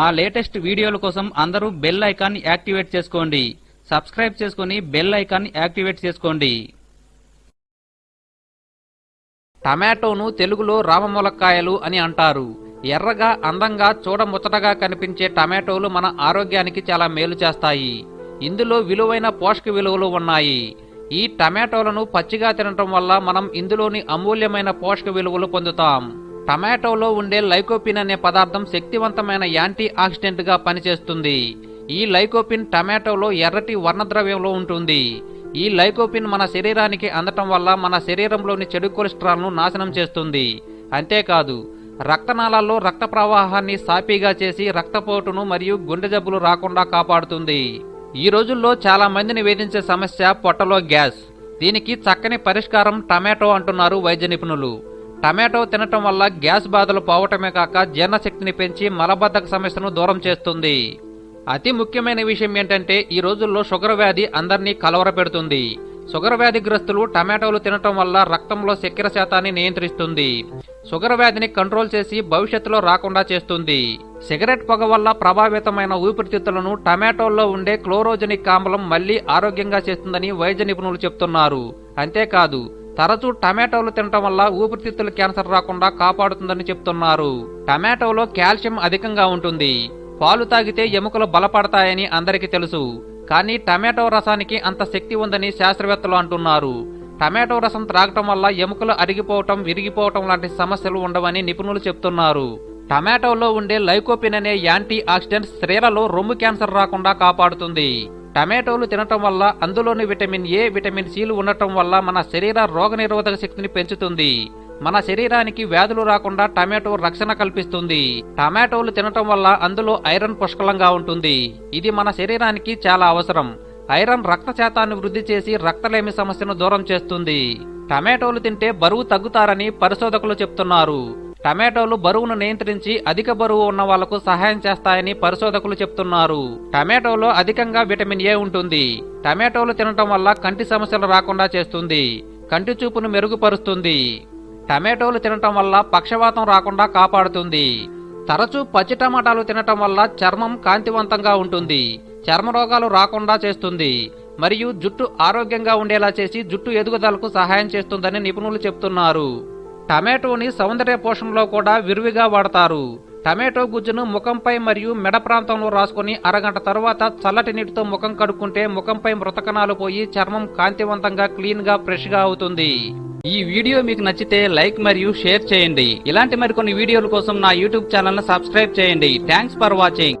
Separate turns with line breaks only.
మా లేటెస్ట్ వీడియోల కోసం అందరూ బెల్ ఐకాన్ యాక్టివేట్ చేసుకోండి. సబ్స్క్రైబ్ చేసుకుని బెల్ ఐకాన్ యాక్టివేట్ చేసుకోండి. టమాటోను తెలుగులో రామములక్కాయలు అని అంటారు. ఎర్రగా అందంగా చూడముచ్చటగా కనిపించే టమాటోలు మన ఆరోగ్యానికి చాలా మేలు చేస్తాయి. ఇందులో విలువైన పోషక విలువలు ఉన్నాయి. ఈ టమాటోలను పచ్చిగా తినటం వల్ల మనం ఇందులోని అమూల్యమైన పోషక విలువలు పొందుతాం. టమాటోలో ఉండే లైకోపిన్ అనే పదార్థం శక్తివంతమైన యాంటీ ఆక్సిడెంట్గా పనిచేస్తుంది. ఈ లైకోపిన్ టమాటోలో ఎర్రటి వర్ణద్రవ్యంలో ఉంటుంది. ఈ లైకోపిన్ మన శరీరానికి అందటం వల్ల మన శరీరంలోని చెడు కొలెస్ట్రాల్ను నాశనం చేస్తుంది. అంతేకాదు రక్తనాళాల్లో రక్త ప్రవాహాన్ని సాపీగా చేసి రక్తపోటును మరియు గుండె జబ్బులు రాకుండా కాపాడుతుంది. ఈ రోజుల్లో చాలా మందిని వేధించే సమస్య పొట్టలో గ్యాస్. దీనికి చక్కని పరిష్కారం టమాటో అంటున్నారు వైద్య నిపుణులు. టమాటో తినటం వల్ల గ్యాస్ బాధలు పోవటమే కాక జీర్ణశక్తిని పెంచి మలబద్ధక సమస్యను దూరం చేస్తుంది. అతి ముఖ్యమైన విషయం ఏంటంటే ఈ రోజుల్లో షుగర్ వ్యాధి అందరినీ కలవరపెడుతుంది. షుగర్ వ్యాధిగ్రస్తులు టమాటోలు తినటం వల్ల రక్తంలో చక్కెర శాతాన్ని నియంత్రిస్తుంది. షుగర్ వ్యాధిని కంట్రోల్ చేసి భవిష్యత్తులో రాకుండా చేస్తుంది. సిగరెట్ పొగ వల్ల ప్రభావితమైన ఊపిరితిత్తులను టమాటోల్లో ఉండే క్లోరోజెనిక్ ఆమ్లం మళ్ళీ ఆరోగ్యంగా చేస్తుందని వైద్య నిపుణులు చెప్తున్నారు. అంతేకాదు తరచూ టమాటోలు తినటం వల్ల ఊపిరితిత్తుల క్యాన్సర్ రాకుండా కాపాడుతుందని చెప్తున్నారు. టమాటోలో కాల్షియం అధికంగా ఉంటుంది. పాలు తాగితే ఎముకలు బలపడతాయని అందరికీ తెలుసు. కానీ టమాటో రసానికి అంత శక్తి ఉందని శాస్త్రవేత్తలు అంటున్నారు. టమాటో రసం త్రాగటం వల్ల ఎముకలు అరిగిపోవటం విరిగిపోవటం లాంటి సమస్యలు ఉండవని నిపుణులు చెప్తున్నారు. టమాటోలో ఉండే లైకోపిన్ అనే యాంటీ ఆక్సిడెంట్ స్త్రీలలో రొమ్ము క్యాన్సర్ రాకుండా కాపాడుతుంది. టమాటోలు తినటం వల్ల అందులోని విటమిన్ ఏ విటమిన్ సిలు ఉండటం వల్ల మన శరీర రోగనిరోధక శక్తిని పెంచుతుంది. మన శరీరానికి వ్యాధులు రాకుండా టమాటో రక్షణ కల్పిస్తుంది. టమాటోలు తినటం వల్ల అందులో ఐరన్ పుష్కలంగా ఉంటుంది. ఇది మన శరీరానికి చాలా అవసరం. ఐరన్ రక్త శాతాన్ని వృద్ధి చేసి రక్తలేమి సమస్యను దూరం చేస్తుంది. టమాటోలు తింటే బరువు తగ్గుతారని పరిశోధకులు చెప్తున్నారు. టమాటోలు బరువును నియంత్రించి అధిక బరువు ఉన్న వాళ్ళకు సహాయం చేస్తాయని పరిశోధకులు చెప్తున్నారు. టమాటోలో అధికంగా విటమిన్ ఏ ఉంటుంది. టమాటోలు తినటం వల్ల కంటి సమస్యలు రాకుండా చేస్తుంది. కంటి చూపును మెరుగుపరుస్తుంది. టమాటోలు తినటం వల్ల పక్షవాతం రాకుండా కాపాడుతుంది. తరచూ పచ్చి టమాటాలు తినటం వల్ల చర్మం కాంతివంతంగా ఉంటుంది. చర్మ రోగాలు రాకుండా చేస్తుంది. మరియు జుట్టు ఆరోగ్యంగా ఉండేలా చేసి జుట్టు ఎదుగుదలకు సహాయం చేస్తుందని నిపుణులు చెప్తున్నారు. టమాటోని సౌందర్య పోషణలో కూడా విరివిగా వాడతారు. టమాటో గుజ్జును ముఖంపై మరియు మెడ ప్రాంతంలో రాసుకుని అరగంట తర్వాత చల్లటి నీటితో ముఖం కడుక్కుంటే ముఖంపై మృతకణాలు పోయి చర్మం కాంతివంతంగా క్లీన్గా ఫ్రెష్గా అవుతుంది. ఈ వీడియో మీకు నచ్చితే లైక్ మరియు షేర్ చేయండి. ఇలాంటి మరికొన్ని వీడియోల కోసం నా యూట్యూబ్ ఛానల్ను సబ్స్క్రైబ్ చేయండి. Thanks for watching.